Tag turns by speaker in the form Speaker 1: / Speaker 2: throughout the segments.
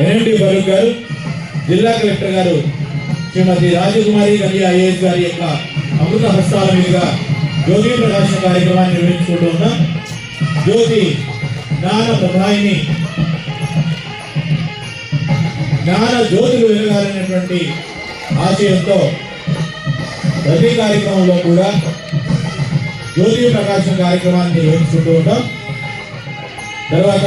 Speaker 1: NMD Farooq గారు జిల్లా collector గారు శ్రీమతి రాజకుమారి గండి ఐఏఎస్ గారి యొక్క అమృత హస్తాల మీదుగా జ్యోతి ప్రకాశన కార్యక్రమాన్ని నిర్వహించుకుంటూ ఉన్నాం. జ్యోతి జ్ఞాన ప్రధాయిని జ్ఞాన జ్యోతులు వెలగాలనేటువంటి ఆశయంతో ప్రతి కార్యక్రమంలో కూడా జ్యోతి ప్రకాశం కార్యక్రమాన్ని నిర్వహించుకుంటూ ఉంటాం. తర్వాత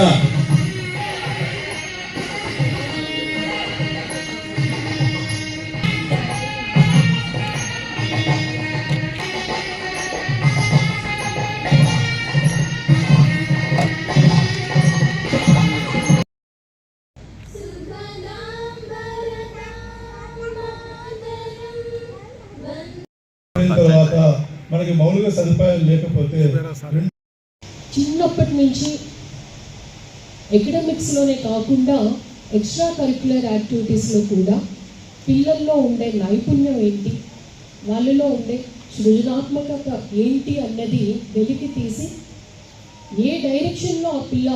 Speaker 2: తర్వాత మనకి మౌలిక సదుపాయాలు లేకపోతే
Speaker 3: చిన్నప్పటి నుంచి ఎకడమిక్స్లోనే కాకుండా ఎక్స్ట్రా కరిక్యులర్ యాక్టివిటీస్లో కూడా పిల్లల్లో ఉండే నైపుణ్యం ఏంటి? వాళ్ళలో ఉండే సృజనాత్మకత ఏంటి అన్నది వెలికి తీసి ఏ డైరెక్షన్లో ఆ పిల్ల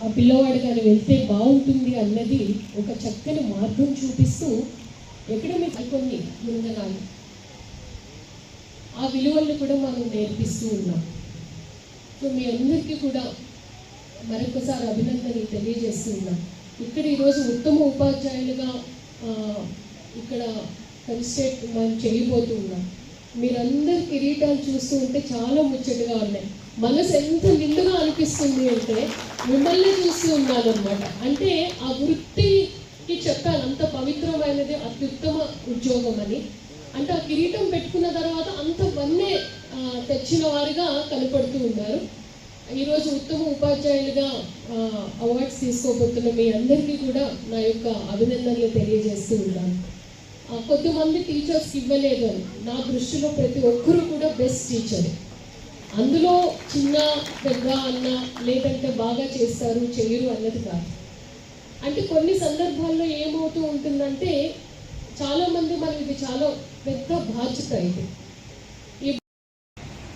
Speaker 3: ఆ పిల్లవాడు కానీ వెళ్తే బాగుంటుంది అన్నది ఒక చక్కని మార్గం చూపిస్తూ ఎకడమిక్ కొన్ని ముందనాలు ఆ విలువలను కూడా మనం నేర్పిస్తూ ఉన్నాం. సో మీ అందరికీ కూడా మరొకసారి అభినందనలు తెలియజేస్తున్నాం ఇక్కడ ఈరోజు ఉత్తమ ఉపాధ్యాయులుగా ఇక్కడ కన్స్టేట్ మనం చేయబోతూ ఉన్నాం. మీరందరి కిరీటాలు చూస్తూ ఉంటే చాలా ముచ్చటగా ఉన్నాయి. మనసు ఎంత నిండుగా అనిపిస్తుంది అంటే మిమ్మల్ని చూస్తూ ఉన్నాను అనమాట అంటే ఆ వృత్తికి చెప్పాలి అంత పవిత్రమైనది అత్యుత్తమ ఉద్యోగం అని అంటే ఆ కిరీటం పెట్టుకున్న తర్వాత అంత వన్నే తెచ్చిన వారిగా కనపడుతూ ఉన్నారు. ఈరోజు ఉత్తమ ఉపాధ్యాయులుగా అవార్డ్స్ తీసుకోబోతున్న మీ అందరికీ కూడా నా యొక్క అభినందనలు తెలియజేస్తూ ఉన్నాను. కొంతమంది టీచర్స్ ఇవ్వలేదు. నా దృష్టిలో ప్రతి ఒక్కరూ కూడా బెస్ట్ టీచర్. అందులో చిన్న పెద్ద అన్న లేదంటే బాగా చేస్తారు చేయరు అన్నది కాదు. అంటే కొన్ని సందర్భాల్లో ఏమవుతూ ఉంటుందంటే చాలామంది మనం ఇది చాలా పెద్ద బాధ్యత ఇది. ఈ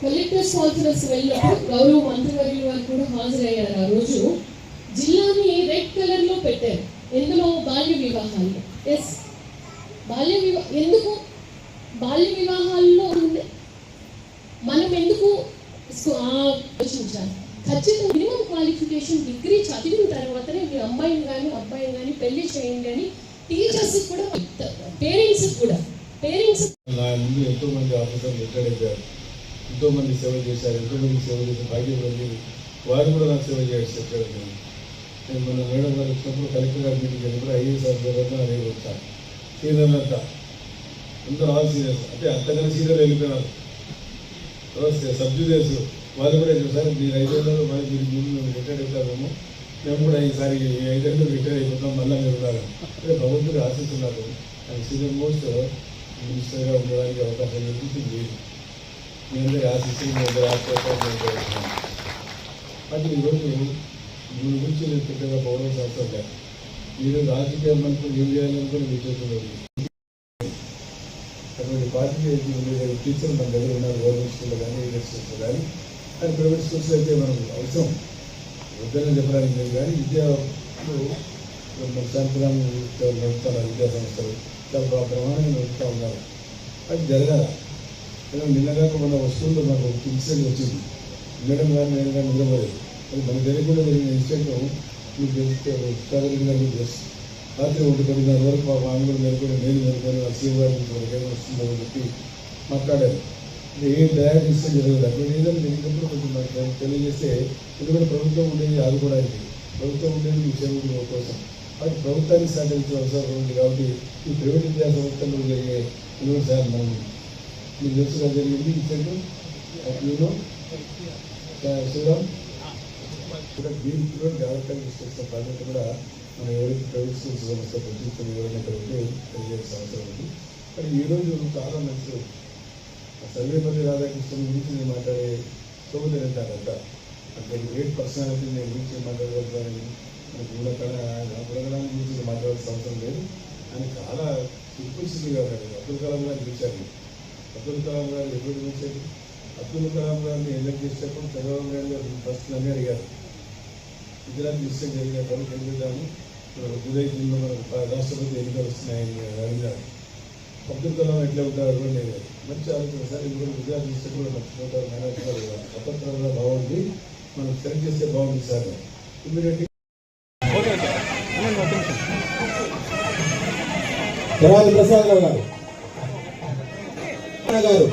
Speaker 3: కలెక్టర్స్ కాన్ఫరెన్స్ వెళ్ళినప్పుడు గౌరవ మంత్రివర్యులు వారు కూడా హాజరయ్యారు ఆ రోజు. జిల్లాని రెడ్ కలర్లో పెట్టారు. ఎందులో? బాల్య వివాహాల్లో. ఎస్ బాల్య వివాహ ఎందుకు? బాల్య వివాహాల్లో ఉంది మనం ఎందుకు ఆలోచించాలి. ఖచ్చితంగా మినిమం క్వాలిఫికేషన్ డిగ్రీ చదివిన తర్వాతనే మీ అమ్మాయిని కానీ అబ్బాయిని కానీ పెళ్ళి చేయండి అని టీచర్స్ కూడా పేరెంట్స్ కూడా. పేరెంట్స్
Speaker 2: నా ముందు ఎంతో మంది ఆఫీసర్లు రిటైర్ అయిపోయారు. ఎంతో మంది సేవ చేశారు ఎంతో మంది సేవ చేసిన భాగ్యం ఉంది. వారు కూడా నాకు సేవ చేయాల్సి చెప్పారు నేను. నేను మన మేడం గారు వచ్చినప్పుడు కలెక్టర్ గారి మీటింగ్ వెళ్ళినప్పుడు ఐఏఎస్ ఆఫీసర్ అదే వచ్చాను సీనియర్ అంతా. అందరూ ఆల్ సీనియర్స్. అంటే అంతకన్నా సీనియర్ వెళ్ళిపోయినారు. తర్వాత సబ్ జూనియర్స్ వాళ్ళు కూడా చెప్పారు సార్ మీరు ఐదేళ్ళు మరి మీరు ముందు మేము రిటైర్ అవుతామేమో మేము కూడా ఈసారి ఈ ఐదేళ్ళు రిటైర్ అయిపోతాం మళ్ళీ మీరు ఉన్నారు అంటే భగవంతుడు ఆశిస్తున్నారు. అండ్ సీనియర్ మోస్ట్ మినిస్టర్గా ఉండడానికి అవకాశం కల్పించింది లేదు మీ అందరి ఆశిస్తూ మీ అందరి ఆశిస్తాను అది ఈరోజు దీని గురించి నేను పెద్దగా పౌరం అవసరం లేదు మీరు రాజకీయ మంత్రులు ఏం చేయాలనుకుని మీ చేతుల్లో అటువంటి పార్టీ ఉండేది టీచర్ మన దగ్గర ఉన్నారు గవర్నమెంట్ స్కూల్లో కానీ ప్రైవేట్ కానీ కానీ ప్రైవేట్ స్కూల్స్ అయితే మనకు అవసరం వద్దని చెప్పడానికి లేదు కానీ విద్యలో మన శాంతిరామ్ నడుపుతున్నారు విద్యా సంస్థలు డబ్బు బా- ప్రమాణంగా నడుపుతూ ఉన్నారు అది జరగాల. ఏదో నిన్నగాక మన వస్తువుల్లో మనకు ఇన్సిడెంట్ వచ్చింది. మేడం గారు నేను కానీ నిలబడేది అది మన తెలియకుండా జరిగిన ఇన్సిడెంట్ మీకు తెలిస్తే ఉత్సాహరెడ్డి రాత్రి ఒకటి పదిన్నర వరకు మా వాళ్ళు కూడా మేలుకొని నేను మేలుకొని ఆ సీఎం గారి నుంచి మనకి చెప్పి మాట్లాడారు. ఏ డయాట్ ఇస్తే జరగదు అక్కడ ఏదైనా జరిగినప్పుడు కొంచెం నాకు తెలియజేస్తే ఎందుకంటే ప్రభుత్వం ఉండేది ఆదుకోవడానికి ప్రభుత్వం ఉండేది మీ సేవకుల కోసం అది ప్రభుత్వానికి సహకరించిన అవసరం ఉంది కాబట్టి ఈ ప్రైవేట్ విద్యా సంస్థల్లో జరిగే ఇదిగో సార్ మనం మీకు తెలుసుగా జరిగింది ఇచ్చాడు యూనో శ్రీరామ్. కూడా దీనికి కూడా డెవలప్మెంట్ తీసుకొచ్చిన బాధ్యత కూడా మనం ఎవరైతే ప్రైవేట్ స్కూల్స్ సంస్థ ప్రతిష్టం ఎవరైనా ఉంటే తెలియాల్సిన అవసరం ఉంది. కానీ ఈరోజు చాలా మంచి సర్వేపల్లి రాధాకృష్ణ గురించి నేను మాట్లాడే సోదరి అంటారంట అంటే గ్రేట్ పర్సనాలిటీ నేను గురించి మాట్లాడగలుగుతానని మనకు గుణకళ గురించి నేను మాట్లాడాల్సిన అవసరం లేదు ఆయన చాలా సింపుల్సిటీగా ఉన్నాడు అబ్దుల్ కలాం గారిని చూశాను అబ్దుల్ కలాం గారు ఎప్పుడు చూశారు అబ్దుల్ కలాం గారిని ఎలక్ట్ చేసేటప్పుడు చంద్రబాబు నాయుడు గారు ఫస్ట్ నన్ను అడిగారు గుజరాత్ మిస్టేక్ జరిగినప్పుడు ఏం చేద్దాము విదేశంలో మనకు రాష్ట్రపతి ఎన్నికలు వస్తున్నాయని అడిగినారు అబ్దుల్ కలాం ఎట్లా ఉంటారు కూడా నేను మంచి ఆలోచన సార్ ఇప్పుడు విద్యార్థి కూడా నచ్చుకుంటారు మేనేజ్ స్వతంత్రంగా బాగుంది మనం సెలెక్ట్ చేస్తే బాగుంది సార్ ఇమీడియట్లీ
Speaker 1: తర్వాత ప్రసాదరావు గారు. గారు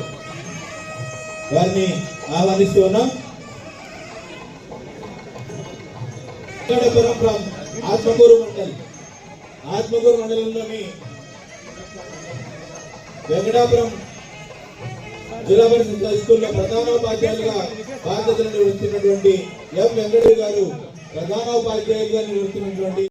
Speaker 1: వారిని ఆహ్వానిస్తూ ఉన్నాం. వెంకటపురం ఫ్రమ్ ఆత్మకూరు మండల్ ఆత్మకూరు మండలంలోని వెంకటాపురం జిల్లా పరిషత్ హై స్కూల్లో ప్రధానోపాధ్యాయులుగా బాధ్యతలు నిర్వహిస్తున్నటువంటి ఎం వెంకటయ్య గారు ప్రధానోపాధ్యాయులుగా నిర్వహిస్తున్నటువంటి